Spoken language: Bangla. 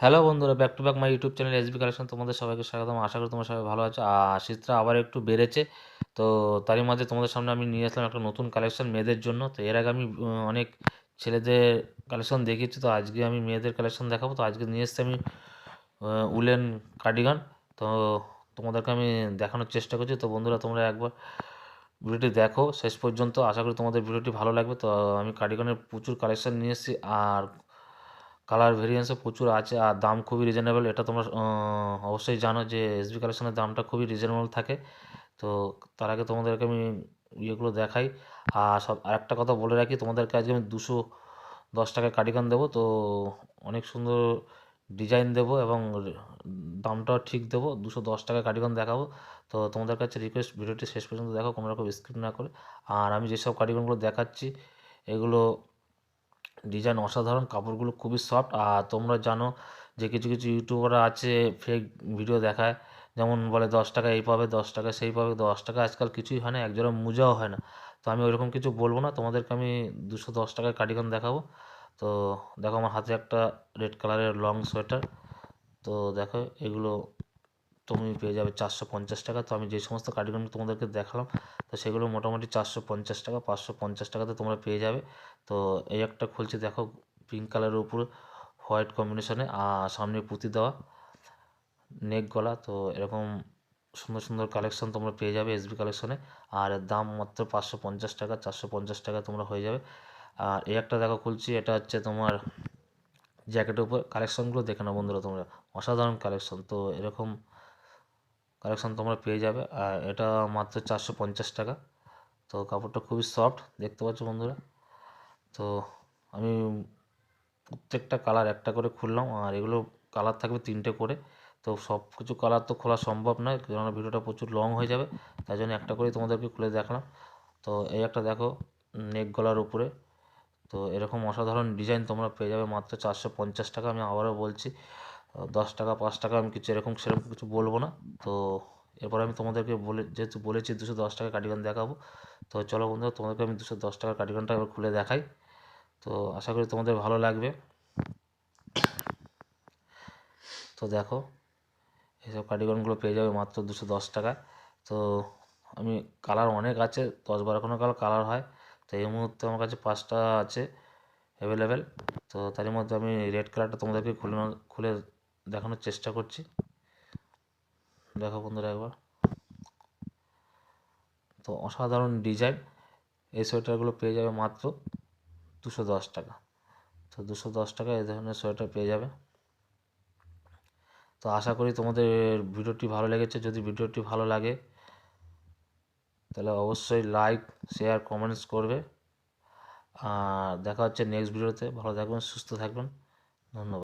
হ্যালো বন্ধুরা back to back my YouTube channel SB collection তোমাদের সবাইকে স্বাগতম। আশা করি তোমরা সবাই ভালো আছো। আর শীতটা আবার একটু বেড়েছে, তো তারই মাঝে তোমাদের সামনে আমি নিয়ে আসলাম একটা নতুন কালেকশন মেয়েদের জন্য। তো এর আগে আমি অনেক ছেলেদের কালেকশন দেখিয়েছি, তো আজকে আমি মেয়েদের কালেকশন দেখাবো। তো আজকে নিয়ে এসেছি আমি উলেন কার্ডিগান তো তোমাদেরকে আমি দেখানোর চেষ্টা করছি। তো বন্ধুরা, তোমরা একবার ভিডিওটি দেখো। শেষ পর্যন্ত আশা করি তোমাদের ভিডিওটি ভালো লাগবে। তো আমি কার্ডিগানের প্রচুর কালেকশন নিয়ে এসেছি। আর কালার ভেরিয়েন্সও প্রচুর আছে আর দাম খুবই রিজনেবল এটা তোমরা অবশ্যই জানো যে এসবি কালেকশনের দামটা খুবই রিজনেবল থাকে। তো তার আগে তোমাদেরকে আমি ইয়েগুলো দেখাই। আর সব, আরেকটা কথা বলে রাখি, তোমাদেরকে আজকে আমি দুশো দশ টাকায় কার্ডিগান দেবো। তো অনেক সুন্দর ডিজাইন দেবো এবং দামটাও ঠিক দেবো। দুশো দশ টাকায় কার্ডিগান দেখাবো। তো তোমাদের কাছে রিকোয়েস্ট ভিডিওটি শেষ পর্যন্ত দেখো, কোনো রকম স্কিপ না করে। আর আমি যেসব কার্ডিগানগুলো দেখাচ্ছি, এগুলো ডিজাইন অসাধারণ, কাপড়গুলো খুবই সফট আর তোমরা জানো যে কিছু কিছু ইউটিউবাররা আছে ফেক ভিডিও দেখায়, যেমন বলে দশ টাকা এই পাবে, দশ টাকা সেই পাবে, দশ টাকা আজকাল কিছুই হয় না, একজোড়া মোজাও হয় না। তো আমি ওইরকম কিছু বলব না, তোমাদেরকে আমি দুশো দশ টাকায় কার্ডিগান দেখাবো। তো দেখো আমার হাতে একটা রেড কালারের লং সোয়েটার তো দেখো এগুলো তুমি পেয়ে যাবে চারশো পঞ্চাশ টাকা। তো আমি যে সমস্ত কার্ডিগান তোমাদেরকে দেখালাম, তো সেগুলো মোটামুটি চারশো পঞ্চাশ টাকা, পাঁচশো পঞ্চাশ টাকাতে তোমরা পেয়ে যাবে। তো এই একটা খুলছি, দেখো পিঙ্ক কালারের উপরে হোয়াইট কম্বিনেশনে আর সামনে পুঁতি দেওয়া নেক গলা, তো এরকম সুন্দর সুন্দর কালেকশন তোমরা পেয়ে যাবে এসবি কালেকশনে আর দাম মাত্র পাঁচশো পঞ্চাশ টাকা, চারশো পঞ্চাশ টাকা তোমরা হয়ে যাবে। আর এই একটা দেখো খুলছি, এটা হচ্ছে তোমার জ্যাকেটের উপর। কালেকশনগুলো দেখে নাও বন্ধুরা তোমরা, অসাধারণ কালেকশন তো এরকম কালেকশন তোমরা পেয়ে যাবে। আর এটা মাত্র চারশো পঞ্চাশ টাকা। তো কাপড়টা খুবই সফট দেখতে পাচ্ছ বন্ধুরা? তো আমি প্রত্যেকটা কালার একটা করে খুললাম। আর এগুলো কালার থাকবে তিনটে করে। তো সব কিছু কালার তো খোলা সম্ভব নয়, কেননা ভিডিওটা প্রচুর লং হয়ে যাবে। তাই জন্য একটা করেই তোমাদেরকে খুলে দেখালাম। তো এই একটা দেখো নেক গলার উপরে। তো এরকম অসাধারণ ডিজাইন তোমরা পেয়ে যাবে মাত্র চারশো পঞ্চাশ টাকা। আমি আবারও বলছি দশ টাকা, পাঁচ টাকা আমি কিছু এরকম সেরকম কিছু বলব না। তো এরপর আমি তোমাদেরকে বলে, যেহেতু বলেছি দুশো দশ টাকা কার্ডিগান দেখাবো, তো চলো বন্ধুরা তোমাদেরকে আমি দুশো দশ টাকার কার্ডিগানটা এবার খুলে দেখাই। তো আশা করি তোমাদের ভালো লাগবে। তো দেখো, এইসব কার্ডিগানগুলো পেয়ে যাবে মাত্র দুশো দশ টাকা তো আমি কালার অনেক আছে, দশ বারোখানা কালার কালার হয়। তো এই মুহূর্তে আমার কাছে পাঁচটা আছে অ্যাভেলেবেল তো তারই মধ্যে আমি রেড কালারটা তোমাদেরকে খুলে খুলে দেখানোর চেষ্টা করছি। দেখো বন্ধুরা একবার। তো অসাধারণ ডিজাইন। এই সোয়েটারগুলো পেয়ে যাবে মাত্র দুশো দশ টাকা। তো দুশো দশ টাকা এই ধরনের সোয়েটার পেয়ে যাবে। তো আশা করি তোমাদের ভিডিওটি ভালো লেগেছে। যদি ভিডিওটি ভালো লাগে, তাহলে অবশ্যই লাইক শেয়ার কমেন্টস করবে। আর দেখা হচ্ছে নেক্সট ভিডিওতে ভালো থাকবেন, সুস্থ থাকবেন। ধন্যবাদ।